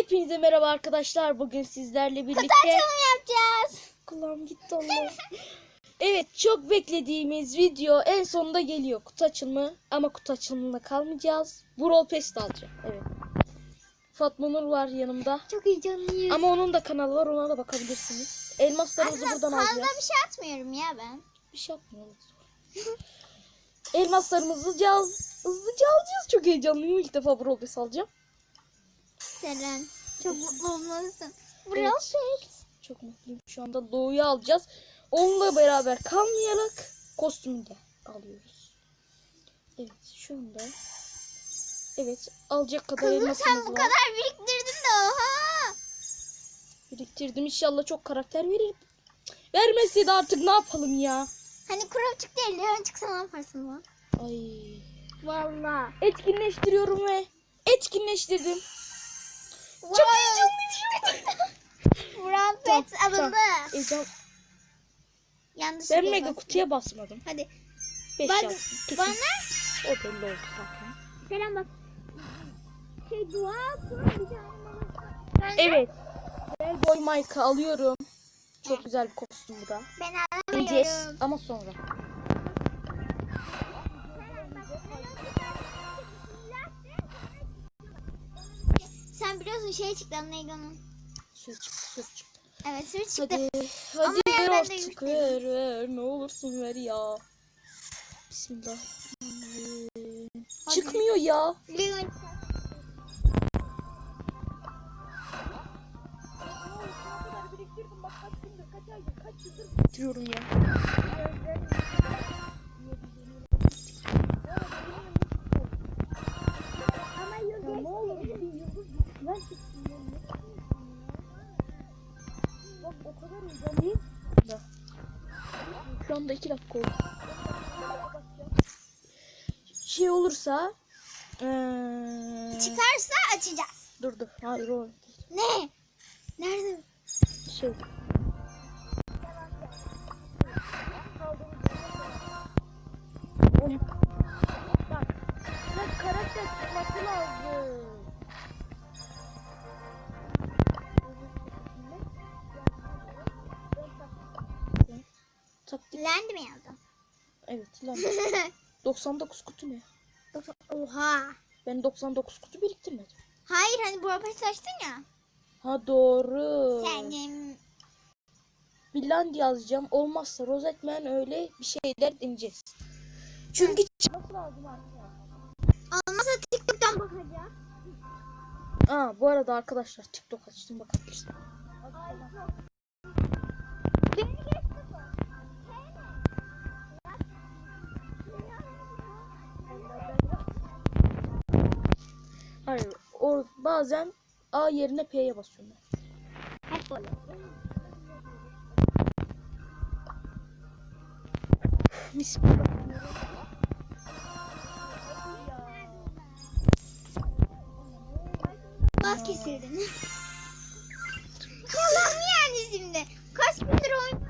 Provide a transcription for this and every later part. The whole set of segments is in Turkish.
Hepinize merhaba arkadaşlar. Bugün sizlerle birlikte... Kutu açılımı yapacağız. Kulağım gitti Allah. evet çok beklediğimiz video en sonunda geliyor. Kutu açılımı ama kutu açılımında kalmayacağız. Brawl Pass de alacağım. Evet. Fatma Nur var yanımda. Çok heyecanlıyım. Ama onun da kanalı var ona da bakabilirsiniz. Elmaslarımızı Aslında buradan fazla alacağız. bir şey atmıyorum ya ben. Bir şey yapmıyoruz. Elmaslarımızı al- hızlıca alacağız. Çok heyecanlıyım. İlk defa Brawl Pass alacağım. Seren çok mutlu olmalısın. Evet. Brawl Pass. Çok mutluyum. Şu anda Doğu'yu alacağız. Onunla beraber kalmayarak kostümü de alıyoruz. Evet şunu da. Evet alacak kadar Kızım elmasımız sen bu var. kadar biriktirdin de oha. Biriktirdim inşallah çok karakter verir. Vermeseydi artık ne yapalım ya. Hani kuru çıktı ya Leon çıksa ne yaparsın lan? Ay. Valla. Etkinleştiriyorum ve etkinleştirdim. Çok heyecanlıyım. Tamam, Pass alındı. Heyecan. Yanlış Ben mega kutuya basmadım. Hadi. 5 Ben- yaptım. Kesin. Bana O belli oldu zaten. Seren bak. Şey dua kur bir tane bana. Evet. Boy Mike'ı alıyorum. Çok güzel bir kostüm bu da. Ben alamıyorum. ama sonra. Biliyorsun şey çıktı neydi onun? Sür çıktı sür çıktı. Evet sür çıktı. Hadi. Hadi ver artık ver ver. Ne olursun ver ya. Bismillah. Hadi. Çıkmıyor ya. Leon. Bitiriyorum ya. Ama Ya ne olur bir yıldız ben Bak o kadar heyecanlıyım. Da. Şu anda iki dakika oldu. Şey olursa eee Çıkarsa açacağız. dur dur. Hayır o. Ne? Nerede? Şey. Oğlum. Bak. Bak karakter çıkması lazım. Lendi mi yazdım? Evet lan. 99 kutu ne? Oha. Ben 99 kutu biriktirmedim. Hayır hani bu arabayı açtın ya. Ha doğru. Senin. Finland yazacağım. Olmazsa Rosetman öyle bir şeyler deneyeceğiz. Çünkü çıkması lazım artık. Olmazsa TikTok'tan bakacağız. Aa bu arada arkadaşlar TikTok açtım bakabilirsin. Beni geçti bu. Hayır o bazen A yerine P'ye basıyorum ben. Hep böyle. Bismillah. Bas kesildin. Yalan yani şimdi. Kaç gündür oyun...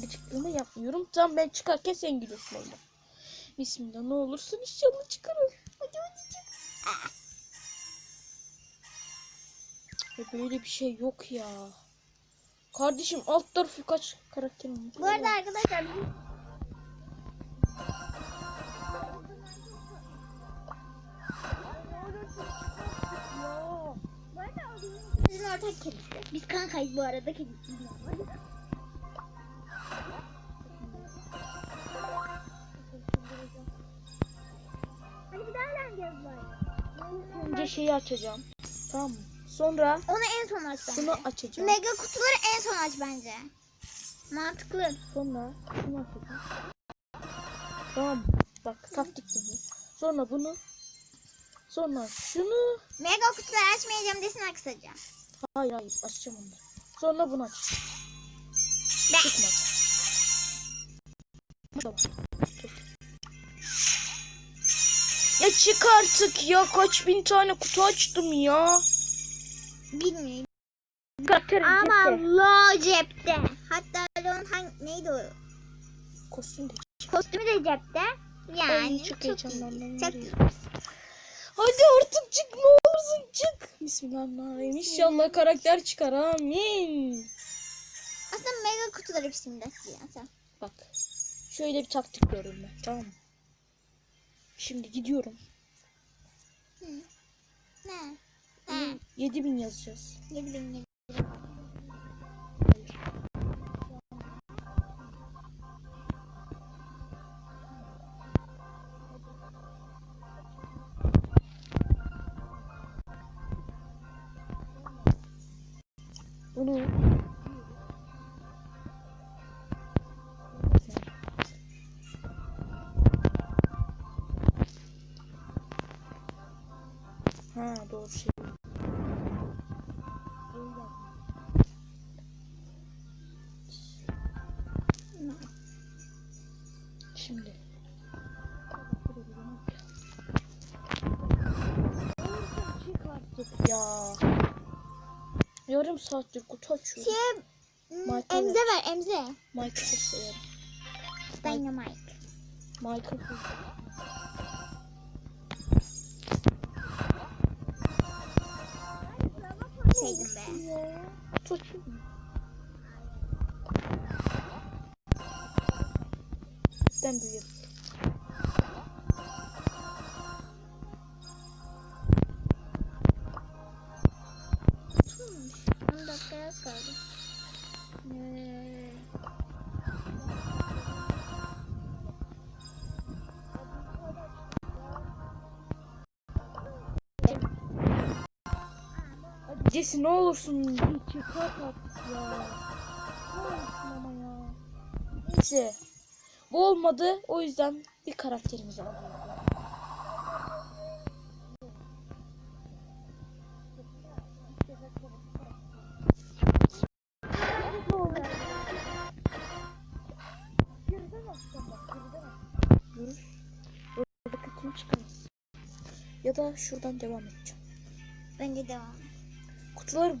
Gıcıklığını yapmıyorum. Tam ben çıkarken sen gülüyorsun orada. Bismillah ne olursun inşallah çıkarır. Hadi hadi çık. Ya böyle bir şey yok ya. Kardeşim alt tarafı kaç karakter olmuş? Bu arada arkadaşlar biz ortak kedisi. Biz kankayız bu arada kedisi. Önce şeyi açacağım. Tamam mı? Sonra Onu en son aç bence. bunu açacağım. Mega kutuları en son aç bence. Mantıklı. Sonra şunu açacağım. Tamam mı? Bak taktik bu. Sonra bunu. Sonra şunu. Mega kutuları açmayacağım desin kısaca. Hayır hayır açacağım onu. Sonra bunu açacağım. Ben. Çıkmadı. Tamam. Ya çık artık ya. Kaç bin tane kutu açtım ya. Bilmiyorum. Karakter Ama lo cepte. Hatta Lo'nun hangi neydi o? Kostüm de Kostümü de cepte. Yani Ay, çok çok, iyi. Çok iyi. Hadi artık çık ne olursun çık. Bismillahirrahmanirrahim. İnşallah karakter çıkar amin. Aslında mega kutular hepsinde. Bak. Şöyle bir taktik veriyorum ben tamam mı? Şimdi gidiyorum. Hı. Ne? Ne? 7000 yazacağız. 7000 Ha doğru şey. Şimdi. Ya. Yarım saattir kutu açıyorum. Şey, Michael emze ver emze. Michael severim. Dynamite. Michael Sevdim be. Açıyorum. Ben büyüyorum. Tutulmuş. 10 dakika az kaldı. Ee, Jesse ne olursun bir çıkart artık ya. Ne olursun ama ya. Neyse. Bu olmadı. O yüzden bir kötü çıkamaz. Ya da şuradan devam edeceğim. Bence devam. Kutuları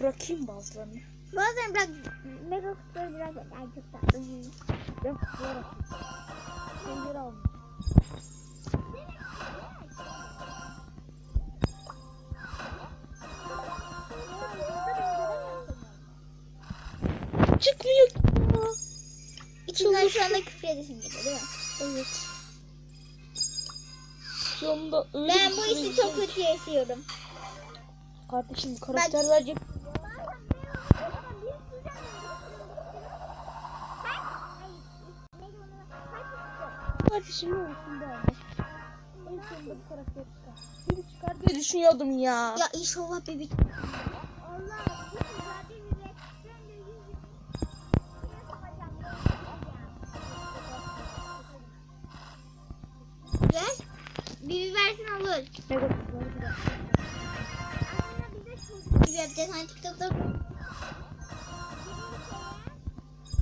bırakayım bazılarını. Bazen bırak mega kutuları bırak. Ay çok tatlı. Ben kutular atayım. Sen geri alma. Çıkmıyor. İçinden şu anda küfür edesin geliyor değil mi? Evet. Anda öyle Ben bir bu işi çok kötü yaşıyorum. Kardeşim karakter verecek. Kardeşim ne olsun be. En sonunda bir karakter çıkar. Biri çıkar diye düşünüyordum ya. Ya inşallah bebek. Ver. Bir versin olur. Mega Bir yapacağız hani TikTok'ta.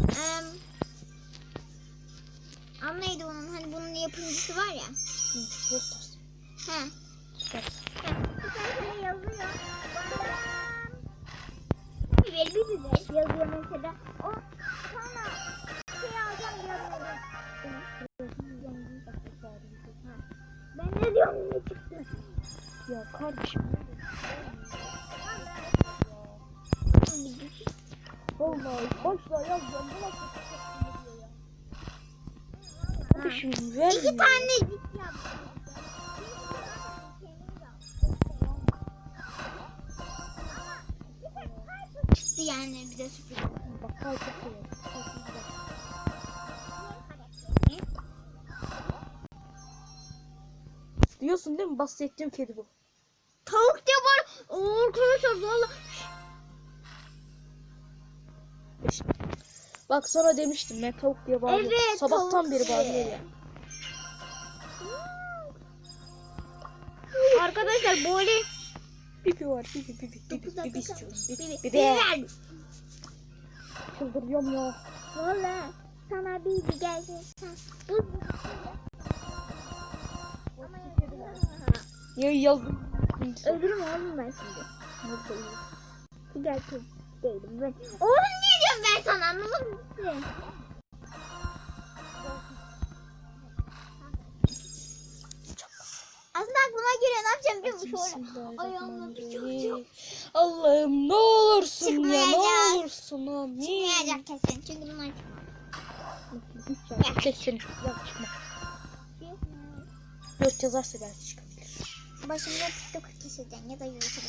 Eee Am neydi onun? Hani bunun yapımcısı var ya. Rostas. He. Süper. Şöyle yazıyor. Biber yazıyor mesela. O sonra şey alacağım diyorum. Ben ne diyorum ne çıktı? Ya kardeşim. Vallahi başla yazacağım. Bu nasıl çıkacaksın diyor ya. Kardeşim İki vermiyor. tane cip yaptım. Çıktı yani bir de sürpriz. Bak. Diyorsun değil mi? Bahsettiğim kedi bu. Tavuk da var. Arkadaşlar valla. Beş. Bak sana demiştim ben tavuk diye bağırıyorum. Evet, Sabahtan beri diye. bağırıyor ya. Arkadaşlar böyle Bibi var. Dakika. istiyorum. Bibi. Bibi. Bibi. Biber. Çıldırıyorum ya. Valla sana bir gelsin. Bu Ya yazdım. Öldürüm oğlum ben şimdi. Nasıl? Güzel kız değilim ben. Oğlum diyorum ben sana anlamadım ki. Aslında aklıma geliyor ne yapacağım biliyor musun? Şöyle ayağımla bir Bismillahirrahmanirrahim. Allah'ım ne olursun ya ne olursun amin. Çıkmayacak kesin çünkü bunlar çıkmaz. Sesini çıkma. Dört yazarsa belki çıkabilir. Başımda TikTok keseceksin ya da YouTube.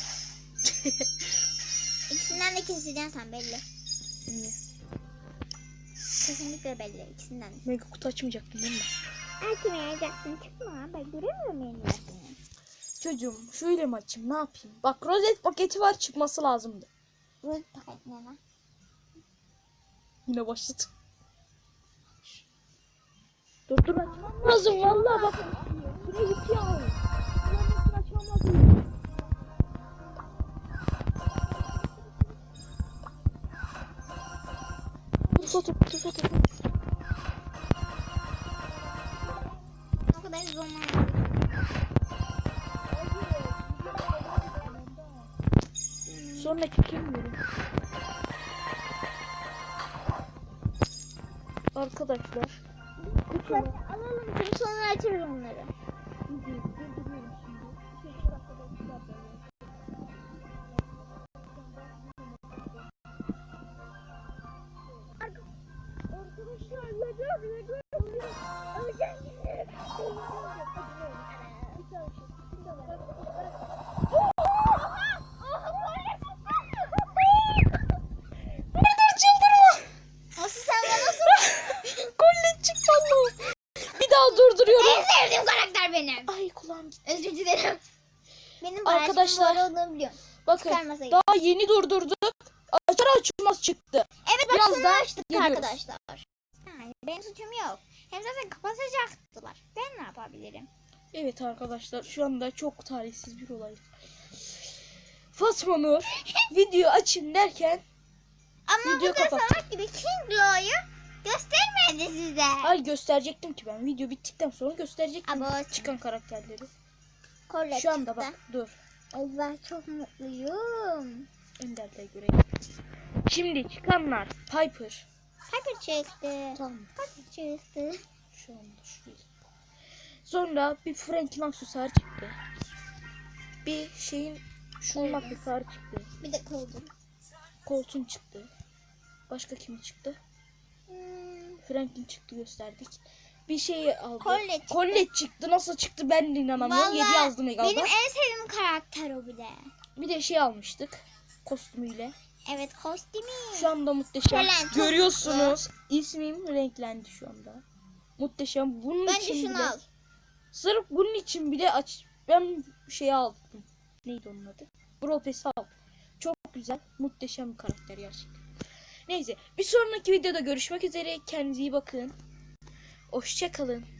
İkisinden de keseceksin sen belli. Niye? Kesinlikle belli ikisinden de. Mega kutu açmayacaktın değil mi? Açmayacaksın çıkma ben göremiyorum elini. Çocuğum şöyle mi açayım ne yapayım? Bak rozet paketi var çıkması lazımdı. Bu paket ne lan? Yine başladı. Dur dur açmam lazım vallahi bak. Süre bitiyor. Foto foto foto. O kadar zaman. Sonraki kim bilir? Arkadaşlar. Alalım şimdi sonra açarız onları. durduruyorum. En sevdiğim karakter benim. Ay kulağım gitti. Özür dilerim. Benim Arkadaşlar- olduğunu biliyorum. Bakın daha yeni durdurduk. Açar açmaz çıktı. Evet Biraz daha açtık arkadaşlar. Benim suçum yok. Hem zaten kapatacaktılar. Ben ne yapabilirim? Evet arkadaşlar şu anda çok talihsiz bir olay. Fatma Nur video açayım derken Ama Video bu da kapat. salak gibi King Glow'yu göstermedi size. ay gösterecektim ki ben video bittikten sonra gösterecektim Ama çıkan karakterleri. Kolye Şu anda çıktı. bak dur. Ay ben çok mutluyum. Ender'le göreyim. Şimdi çıkanlar Piper. Piper çıktı. Tamam Piper çıktı. şu anda şuraya. Sonra bir Frank'in aksesuarı çıktı. Bir şeyin şunun Evet. aksesuarı çıktı. Bir de koydum. Colt'un çıktı. Başka kim çıktı? Hmm, Frank'in çıktı gösterdik. Bir şey aldı. Colette çıktı. Colette çıktı. Nasıl çıktı ben de inanamıyorum. 7 Vallahi yazdım Egal'da. benim en sevdiğim karakter o bir de. Bir de şey almıştık. Kostümüyle. Evet kostümü. Şu anda muhteşem. Şölen Görüyorsunuz. İsmim renklendi şu anda. Muhteşem. Bunun Bence için şunu bile, al. Sırf bunun için bile aç. Ben şey aldım. Neydi onun adı? Brawl Pass'i aldım. Çok güzel. Muhteşem bir karakter gerçekten. Neyse. Bir sonraki videoda görüşmek üzere. Kendinize iyi bakın. Hoşçakalın.